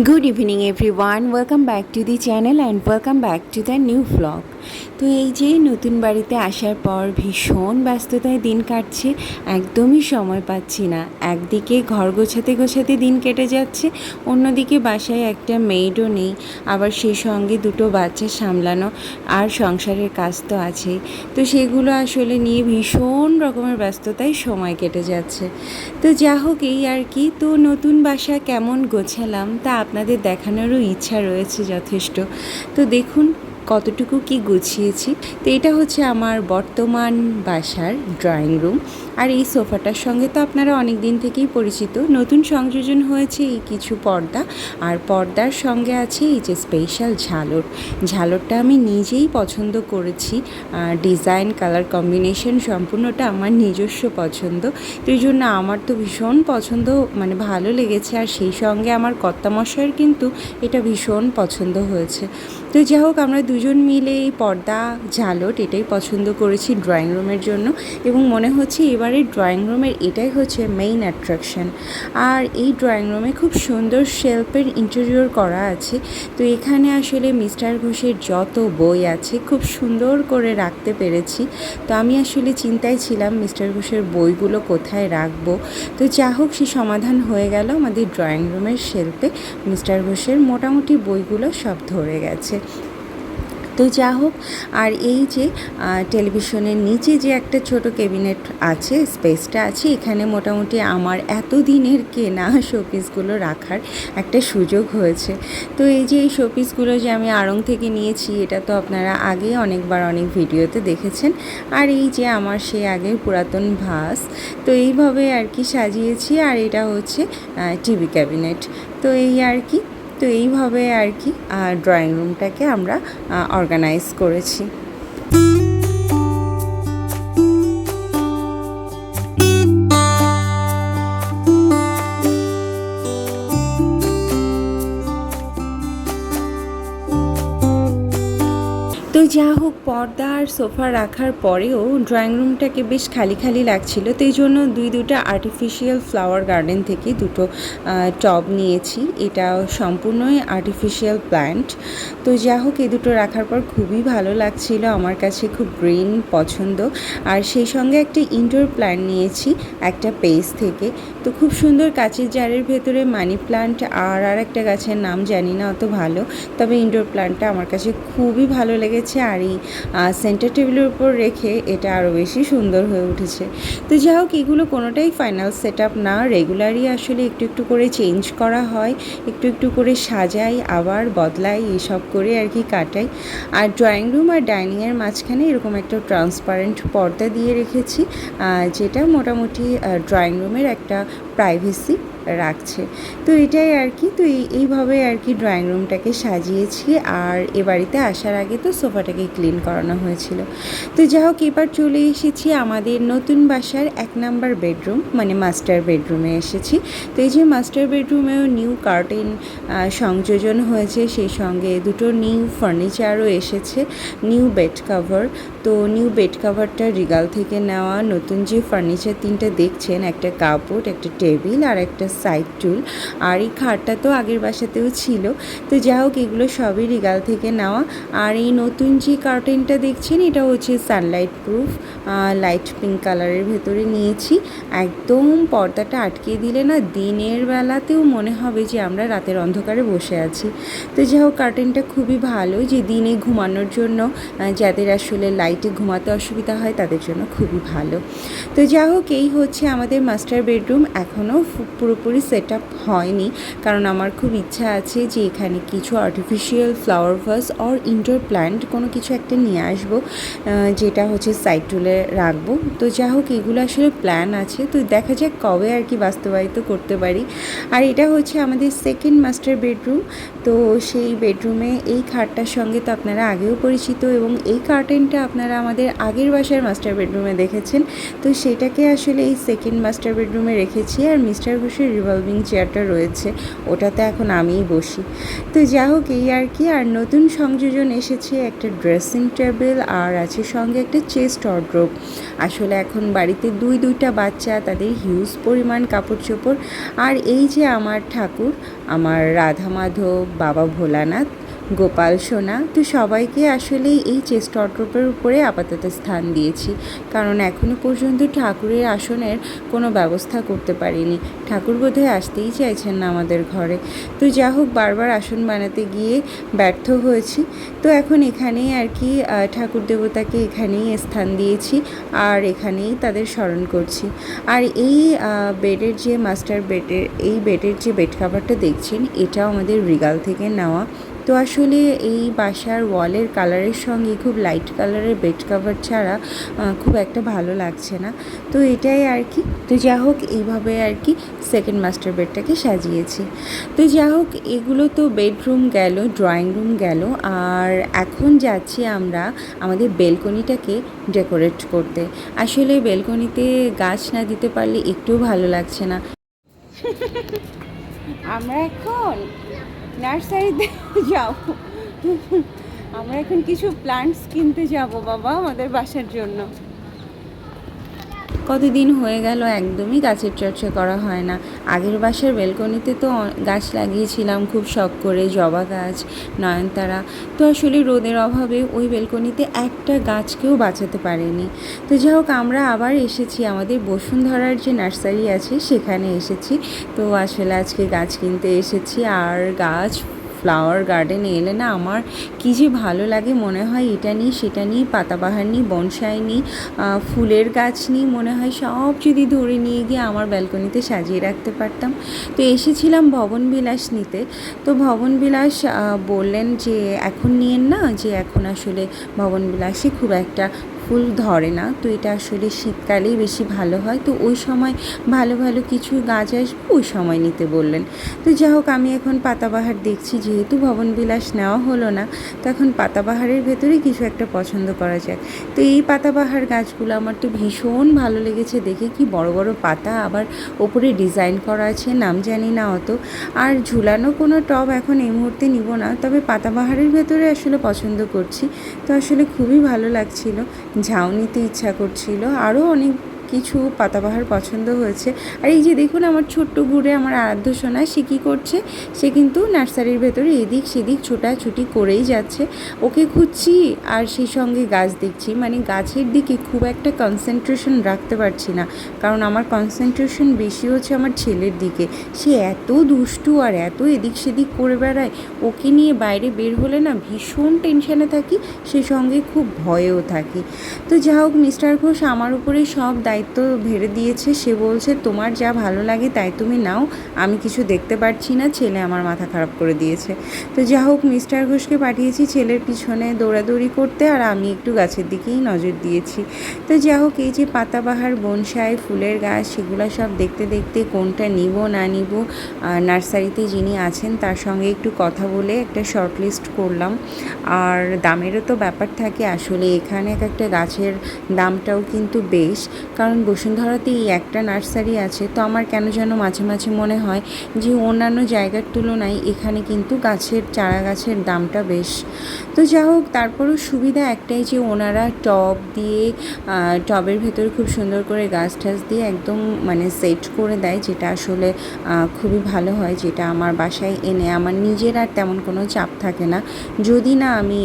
good evening everyone. Welcome back to the channel and welcome back to the new vlog. তো এই যে নতুন বাড়িতে আসার পর ভীষণ ব্যস্ততায় দিন কাটছে, একদমই সময় পাচ্ছি না। একদিকে ঘর গোছাতে গোছাতে দিন কেটে যাচ্ছে, অন্যদিকে বাসায় একটা মেয়েডও নেই, আবার সেই সঙ্গে দুটো বাচ্চা সামলানো আর সংসারের কাজ তো আছেই। তো সেগুলো আসলে নিয়ে ভীষণ রকমের ব্যস্ততায় সময় কেটে যাচ্ছে। তো যা হোক এই আর কি, তো নতুন বাসা কেমন গোছালাম তা আপনাদের দেখানোরও ইচ্ছা রয়েছে যথেষ্ট। তো দেখুন কতটুকু কি গুছিয়েছি? তো এটা হচ্ছে আমার বর্তমান বাসার ড্রয়িং রুম আর এই সোফাটার সঙ্গে তো আপনারা অনেক দিন থেকেই পরিচিত। নতুন সংযোজন হয়েছে এই কিছু পর্দা। আর পর্দার সঙ্গে আছে এই যে স্পেশাল ঝালর। ঝালরটা আমি নিজেই পছন্দ করেছি। ডিজাইন কালার কম্বিনেশন সম্পূর্ণটা আমার নিজস্ব পছন্দ। তো এই জন্য আমার তো ভীষণ পছন্দ মানে ভালো লেগেছে। আর সেই সঙ্গে আমার কর্তামশাইয়ের কিন্তু এটা ভীষণ পছন্দ হয়েছে। তো যাই হোক, আমরা দুজন মিলে এই পর্দা ঝালট এটাই পছন্দ করেছি ড্রয়িং রুমের জন্য। এবং মনে হচ্ছে এবারে ড্রয়িং রুমের এটাই হচ্ছে মেইন অ্যাট্রাকশন আর এই ড্রয়িং রুমে খুব সুন্দর শেল্পের ইন্টেরিয়র করা আছে। তো এখানে আসলে মিস্টার ঘোষের যত বই আছে, খুব সুন্দর করে রাখতে পেরেছি। তো আমি আসলে চিন্তায় ছিলাম মিস্টার ঘোষের বইগুলো কোথায় রাখব। তো যা হোক, সে সমাধান হয়ে গেল আমাদের ড্রয়িং রুমের শেল্পে মিস্টার ঘোষের মোটামুটি বইগুলো সব ধরে গেছে। তো যা হোক, আর এই যে টেলিভিশনের নিচে যে একটা ছোট ক্যাবিনেট আছে, স্পেসটা আছে, এখানে মোটামুটি আমার এত দিনের কেনা শোপিসগুলো রাখার একটা সুযোগ হয়েছে। তো এই যে এই শোপিসগুলো যে আমি আড়ং থেকে নিয়েছি, এটা তো আপনারা আগে অনেকবার অনেক ভিডিওতে দেখেছেন। আর এই যে আমার সে আগের পুরাতন ভাস, তো এইভাবে আর কি সাজিয়েছি, আর এটা হচ্ছে টিভি ক্যাবিনেট। তো এই আর কি তো এইভাবে আর কি ড্রয়িং রুমটাকে আমরা অর্গানাইজ করেছি। যা হোক পর্দা আর সোফা রাখার পরেও ড্রয়িং রুমটাকে বেশ খালি খালি লাগছিল। তো এই জন্য দুই দুটো আর্টিফিশিয়াল ফ্লাওয়ার গার্ডেন থেকে দুটো টব নিয়েছি। এটা সম্পূর্ণই আর্টিফিশিয়াল প্ল্যান্ট তো যা হোক এই দুটো রাখার পর খুবই ভালো লাগছিল, আমার কাছে খুব গ্রিন পছন্দ। আর সেই সঙ্গে একটা ইনডোর প্ল্যান্ট নিয়েছি, একটা পেজ থেকে। তো খুব সুন্দর কাচের জারের ভেতরে মানি প্ল্যান্ট আর আর একটা গাছের নাম জানি না অত ভালো, তবে ইনডোর প্ল্যান্টটা আমার কাছে খুবই ভালো লেগেছে। আর এই সেন্টার টেবিলের উপর রেখে এটা আরও বেশি সুন্দর হয়ে উঠেছে। তো যাই হোক এগুলো কোনোটাই ফাইনাল সেট আপ না। রেগুলারই আসলে একটু একটু করে চেঞ্জ করা হয়, একটু একটু করে সাজাই, আবার বদলাই, এসব করে আর কি কাটাই। আর ড্রয়িং রুম আর ডাইনিংয়ের মাঝখানে এরকম একটা ট্রান্সপারেন্ট পর্দা দিয়ে রেখেছি যেটা মোটামুটি ড্রয়িং রুমের একটা প্রাইভেসি রাখছে। তো এটাই আর কি, তো এই, এইভাবে আর কি ড্রয়িং রুমটাকে সাজিয়েছি। আর এ বাড়িতে আসার আগে তো সোফাটাকে ক্লিন করানো হয়েছিল। তো যা হোক, এবার চলে এসেছি আমাদের নতুন বাসার এক নাম্বার বেডরুম মানে মাস্টার বেডরুমে এসেছি। তো এই যে মাস্টার বেডরুমেও নিউ কার্টেন সংযোজন হয়েছে। সেই সঙ্গে দুটো নিউ ফার্নিচারও এসেছে নিউ বেড কাভার তো নিউ বেড কাভারটা রিগাল থেকে নেওয়া, নতুন যে ফার্নিচার তিনটা দেখছেন, একটা কাপড়, একটা টেবিল আর একটা সাইড টুল আর এই খাটটা তো আগের বাসাতেও ছিল। তো যা হোক, এগুলো সবই রিগাল থেকে নেওয়া। আর এই নতুন যে কার্টেনটা দেখছেন, এটা হচ্ছে সানলাইট প্রুফ লাইট পিঙ্ক কালারের ভেতরে নিয়েছি। একদম পর্দাটা আটকে দিলে না দিনের বেলাতেও মনে হবে যে আমরা রাতের অন্ধকারে বসে আছি। তো যাই হোক কার্টেনটা খুবই ভালো যে দিনে ঘুমানোর জন্য যাদের আসলে লাইটে ঘুমাতে অসুবিধা হয়, তাদের জন্য খুবই ভালো। তো যা হোক, এই হচ্ছে আমাদের মাস্টার বেডরুম এখনও পুরোপুরি সেট আপ হয়নি। কারণ আমার খুব ইচ্ছা আছে যে এখানে কিছু artificial flower vase or indoor plant কোনো কিছু একটা নিয়ে আসব যেটা হচ্ছে সাইড টুলে রাখব। তো যা হোক, এগুলো আসলে প্ল্যান আছে। তো দেখা যাক কবে আর কি বাস্তবায়িত করতে পারি। আর এটা হচ্ছে আমাদের সেকেন্ড মাস্টার বেডরুম তো সেই বেডরুমে এই খাটটার সঙ্গে তো আপনারা আগেও পরিচিত এবং এই কার্টেনটা আপনারা আমাদের আগের বাসার মাস্টার বেডরুমে দেখেছেন। তো সেটাকে আসলে এই সেকেন্ড মাস্টার বেডরুমে রেখেছি। আর মিস্টার ঘোষের রিভলভিং চেয়ারটা রয়েছে, ওটাতে এখন আমিই বসি। তো যাই হোক, এই আর কি। আর নতুন সংযোজন এসেছে, একটা ড্রেসিং টেবিল আর আছে সঙ্গে একটা চেস্ট অর্ড্রোপ আসলে এখন বাড়িতে দুই, দুইটা বাচ্চা, তাদের হিউজ পরিমাণ কাপড় চোপড় আর এই যে আমার ঠাকুর, আমার রাধা মাধব, বাবা ভোলানাথ গোপাল, সোনা, তো সবাইকে আসলে এই চেস্ট অড্রপের উপরে আপাতত স্থান দিয়েছি। কারণ এখনও পর্যন্ত ঠাকুরের আসনের কোনো ব্যবস্থা করতে পারিনি। ঠাকুর বোধহয় আসতেই চাইছেন না আমাদের ঘরে। তো যা হোক, বারবার আসন বানাতে গিয়ে ব্যর্থ হয়েছি। তো এখন এখানেই আর কি ঠাকুর দেবতাকে এখানেই স্থান দিয়েছি আর এখানেই তাদের স্মরণ করছি। আর এই বেডের যে মাস্টার বেডের এই বেডের যে বেড কাভারটা দেখছেন, এটাও আমাদের রিগাল থেকে নেওয়া। তো আসলে এই বাসার ওয়ালের কালারের সঙ্গে খুব লাইট কালারের বেড কাভার ছাড়া খুব একটা ভালো লাগছে না। তো এটাই আর কি। তো যা হোক, এইভাবে আর কি সেকেন্ড মাস্টার বেডটাকে সাজিয়েছি। তো যা হোক, এগুলো তো বেডরুম গেল ড্রয়িং রুম গেল। আর এখন যাচ্ছি আমরা আমাদের বেলকনিটাকে ডেকোরেট করতে। আসলে বেলকনিতে গাছ না দিতে পারলে একটু ভালো লাগছে না। আমরা এখন নার্সারিতে যাব। আমরা এখন কিছু প্লান্টস কিনতে যাব বাবা আমাদের বাসার জন্য। কতদিন হয়ে গেল একদমই গাছের চর্চা করা হয় না। আগের বাসার বেলকনিতে তো গাছ লাগিয়েছিলাম, খুব শখ করে, জবা গাছ, নয়নতারা। তো আসলে রোদের অভাবে ওই বেলকনিতে একটা গাছকেও বাঁচাতে পারেনি। তো যাই হোক, আমরা আবার এসেছি, আমাদের বসুন্ধরার যে নার্সারি আছে, সেখানে এসেছি। তো আসলে আজকে গাছ কিনতে এসেছি, আর গাছ ফ্লাওয়ার গার্ডেনে এলে না আমার কী যে ভালো লাগে মনে হয় এটা নিই সেটা নিই পাতাবাহার নিই বনসাই নিই ফুলের গাছ নিই মনে হয় সব যদি ধরে নিয়ে গিয়ে আমার ব্যালকনিতে সাজিয়ে রাখতে পারতাম। তো এসেছিলাম ভবন বিলাস নিতে। তো ভবন বিলাস বললেন যে এখন নিয়েন না, যে এখন আসলে ভবন বিলাসে খুব একটা ফুল ধরে না, তো এটা আসলে শীতকালেই বেশি ভালো হয়। তো ওই সময় ভালো ভালো কিছু গাছ আসবে, ওই সময় নিতে বললেন। তো যা হোক, আমি এখন পাতাবাহার দেখছি, যেহেতু ভবন বিলাস নেওয়া হলো না, তো এখন পাতাবাহারের ভেতরে কিছু একটা পছন্দ করা যাক। তো এই পাতাবাহার গাছগুলো আমার তো ভীষণ ভালো লেগেছে দেখে, কি বড় বড় পাতা আবার ওপরে ডিজাইন করা আছে, নাম জানি না অত। আর ঝুলানো কোনো টব এখন এই মুহূর্তে নিব না, তবে পাতাবাহারের ভেতরে আসলে পছন্দ করছি। তো আসলে খুবই ভালো লাগছিল। ঝাউ নিতে ইচ্ছা করছিল। আরও অনেক কিছু পাতাবাহার পছন্দ হয়েছে। আর এই যে দেখুন আমার ছোট্ট ঘুরে আমার আরাধ্য সোনা, সে কী করছে? সে কিন্তু নার্সারির ভেতরে এদিক সেদিক ছোটাছুটি করেই যাচ্ছে। ওকে খুঁজছি আর সেই সঙ্গে গাছ দেখছি। মানে গাছের দিকে খুব একটা কনসেন্ট্রেশন রাখতে পারছি না। কারণ আমার কনসেন্ট্রেশন বেশি হচ্ছে আমার ছেলের দিকে। সে এত দুষ্টু আর এত এদিক সেদিক করে বেড়ায়, ওকে নিয়ে বাইরে বের হলে না ভীষণ টেনশনে থাকি সেই সঙ্গে খুব ভয়েও থাকি। তো যা হোক মিস্টার ঘোষ, আমার উপরে সব দায়িত্ব ভেড়ে দিয়েছে। সে বলছে, তোমার যা ভালো লাগে তাই তুমি নাও। আমি কিছু দেখতে পারছি না। ছেলে আমার মাথা খারাপ করে দিয়েছে। তো যা হোক, মিস্টার ঘোষকে পাঠিয়েছি ছেলের পিছনে দৌড়াদৌড়ি করতে আর আমি একটু গাছের দিকেই নজর দিয়েছি। তো যা হোক, এই যে পাতাবাহার, বনসাই, ফুলের গাছ, সেগুলো সব দেখতে দেখতে কোনটা নিব, না নিব নার্সারিতে যিনি আছেন তার সঙ্গে একটু কথা বলে একটা শর্ট লিস্ট করলাম। আর দামেরও তো ব্যাপার থাকে। আসলে এখানে এক একটা গাছের দামটাও কিন্তু বেশ। কারণ বসুন্ধরাতে এই একটা নার্সারি আছে, তো আমার কেন যেন মাঝে মাঝে মনে হয় যে অন্যান্য জায়গার তুলনায় এখানে কিন্তু গাছের, চারা গাছের দামটা বেশ। তো যা হোক, তারপরেও সুবিধা একটাই যে ওনারা টব দিয়ে টবের ভেতরে খুব সুন্দর করে গাছ টাছ দিয়ে একদম মানে সেট করে দেয়, যেটা আসলে খুবই ভালো হয়, যেটা আমার বাসায় এনে আমার নিজের আর তেমন কোনো চাপ থাকে না, যদি না আমি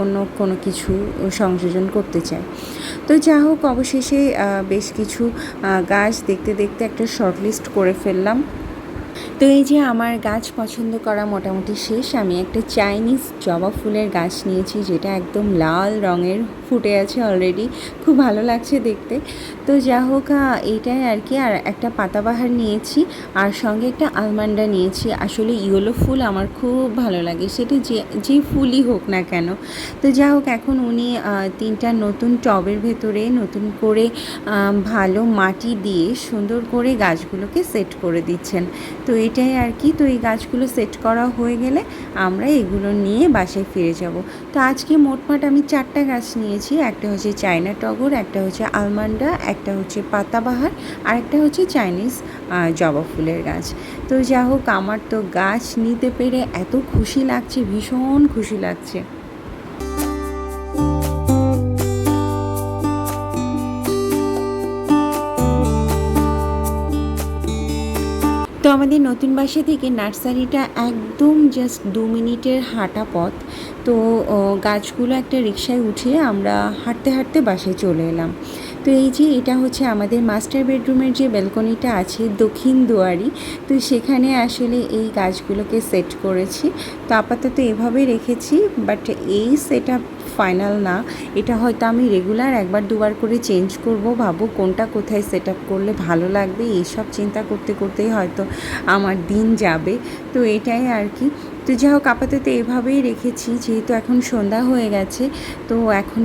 অন্য কোনো কিছু সংযোজন করতে চাই। তো যা হোক, অবশেষে বেশ কিছু গাছ দেখতে দেখতে একটা শর্ট লিস্ট করে ফেললাম। তো এই যে আমার গাছ পছন্দ করা মোটামুটি শেষ, আমি একটা চাইনিজ জবা ফুলের গাছ নিয়েছি যেটা একদম লাল রঙের ফুটে আছে অলরেডি খুব ভালো লাগছে দেখতে। তো যা হোক এইটাই আর কি। আর একটা পাতাবাহার নিয়েছি, আর সঙ্গে একটা আলমান্ডা নিয়েছি। আসলে ইয়েলো ফুল আমার খুব ভালো লাগে, সেটা যে যে ফুলই হোক না কেন। তো যা হোক, এখন উনি তিনটা নতুন টবের ভেতরে নতুন করে ভালো মাটি দিয়ে সুন্দর করে গাছগুলোকে সেট করে দিচ্ছেন। তো এটাই আর কি। তো এই গাছগুলো সেট করা হয়ে গেলে আমরা এগুলো নিয়ে বাসায় ফিরে যাব। তো আজকে মোটমাট আমি চারটা গাছ নিয়েছি। একটা হচ্ছে চায়না টগর, একটা হচ্ছে আলমান্ডা, একটা হচ্ছে পাতাবাহার, আর একটা হচ্ছে চাইনিজ জবা ফুলের গাছ। তো যা হোক, আমার তো গাছ নিতে পেরে এত খুশি লাগছে, ভীষণ খুশি লাগছে। আমাদের নতুন বাসা থেকে নার্সারিটা একদম জাস্ট দু মিনিটের হাঁটা পথ। তো গাছগুলো একটা রিক্সায় উঠিয়ে আমরা হাঁটতে হাঁটতে বাসায় চলে এলাম। তো এই যে এটা হচ্ছে আমাদের মাস্টার বেডরুমের যে ব্যালকনিটা আছে দক্ষিণ দুয়ারি, তো সেখানে আসলে এই গাছগুলোকে সেট করেছি। তো আপাতত এভাবে রেখেছি বাট এই সেট ফাইনাল না, এটা হয়তো আমি রেগুলার একবার দুবার করে চেঞ্জ করব ভাবো কোনটা কোথায় সেট আপ করলে ভালো লাগবে, এইসব চিন্তা করতে করতেই হয়তো আমার দিন যাবে। তো এটাই আর কি। তো যাই হোক, আপাতত এভাবেই রেখেছি, যেহেতু এখন সন্ধ্যা হয়ে গেছে, তো এখন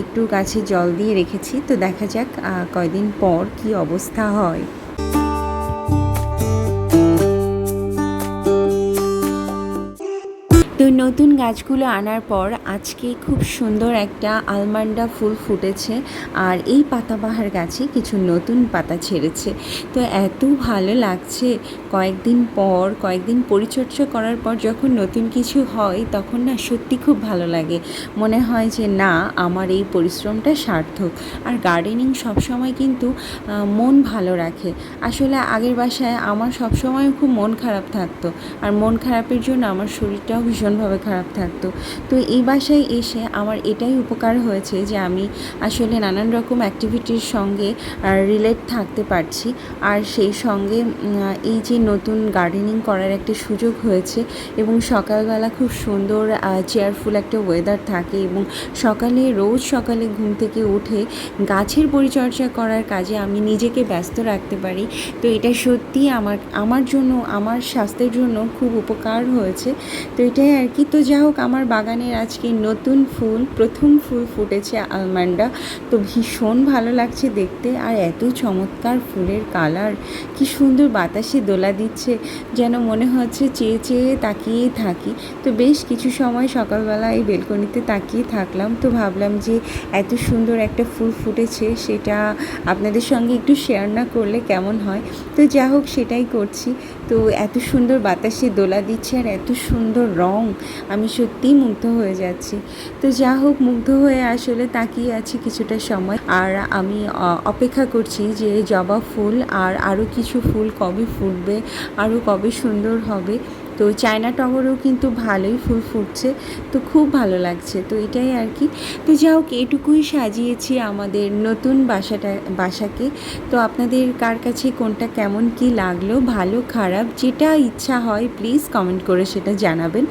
একটু গাছে জল দিয়ে রেখেছি। তো দেখা যাক কয়দিন পর কি অবস্থা হয়। নতুন গাছগুলো আনার পর আজকে খুব সুন্দর একটা আলমান্ডা ফুল ফুটেছে আর এই পাতাবাহার গাছে কিছু নতুন পাতা ছেড়েছে। তো এত ভালো লাগছে। কয়েকদিন পর, কয়েকদিন পরিচর্যা করার পর যখন নতুন কিছু হয় তখন না সত্যি খুব ভালো লাগে। মনে হয় যে না, আমার এই পরিশ্রমটা সার্থক। আর গার্ডেনিং সবসময় কিন্তু মন ভালো রাখে। আসলে আগের বাসায় আমার সবসময় খুব মন খারাপ থাকতো। আর মন খারাপের জন্য আমার শরীরটাও ভীষণভাবে খারাপ থাকতো। তো এই বাসায় এসে আমার এটাই উপকার হয়েছে যে আমি আসলে নানান রকম অ্যাক্টিভিটির সঙ্গে রিলেট থাকতে পারছি। আর সেই সঙ্গে এই যে নতুন গার্ডেনিং করার একটা সুযোগ হয়েছে এবং সকালবেলা খুব সুন্দর চেয়ারফুল একটা ওয়েদার থাকে এবং সকালে, রোজ সকালে ঘুম থেকে উঠে গাছের পরিচর্যা করার কাজে আমি নিজেকে ব্যস্ত রাখতে পারি। তো এটা সত্যি আমার আমার জন্য, আমার স্বাস্থ্যের জন্য খুব উপকার হয়েছে। তো এটাই আর কি তো যা হোক, আমার বাগানের আজকে নতুন ফুল, প্রথম ফুল ফুটেছে আলমান্ডা। তো ভীষণ ভালো লাগছে দেখতে, আর এত চমৎকার ফুলের কালার। কি সুন্দর বাতাসে দোলা দিচ্ছে, যেন মনে হচ্ছে চেয়ে চেয়ে তাকিয়েই থাকি। তো বেশ কিছু সময় সকালবেলা এই বেলকনিতে তাকিয়ে থাকলাম, তো ভাবলাম যে এত সুন্দর একটা ফুল ফুটেছে, সেটা আপনাদের সঙ্গে একটু শেয়ার না করলে কেমন হয়? তো যা হোক, সেটাই করছি। তো এত সুন্দর বাতাসে দোলা দিচ্ছে, আর এত সুন্দর রং আমি সত্যিই মুগ্ধ হয়ে যাচ্ছি। তো যা হোক, মুগ্ধ হয়ে আসলে তাকিয়ে আছি কিছুটা সময়। আর আমি অপেক্ষা করছি যে জবা ফুল আর আরও কিছু ফুল কবে ফুটবে আরও কবে সুন্দর হবে। তো চায়না টগরও কিন্তু ভালোই ফুল ফুটছে, তো খুব ভালো লাগছে, তো এটাই আর কি। তো যা হোক, এটুকুই সাজিয়েছি আমাদের নতুন বাসাটা, বাসাকে। তো আপনাদের কার কাছে কোনটা কেমন কি লাগল, ভালো, খারাপ, যেটা ইচ্ছা হয় প্লিজ কমেন্ট করে সেটা জানাবেন।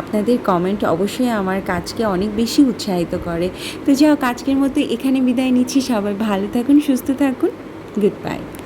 আপনাদের কমেন্ট অবশ্যই আমার কাজকে অনেক বেশি উৎসাহিত করে। তো যা হোক, আজকের মতো এখানে বিদায় নিচ্ছি, সবাই ভালো থাকুন, সুস্থ থাকুন গুড বাই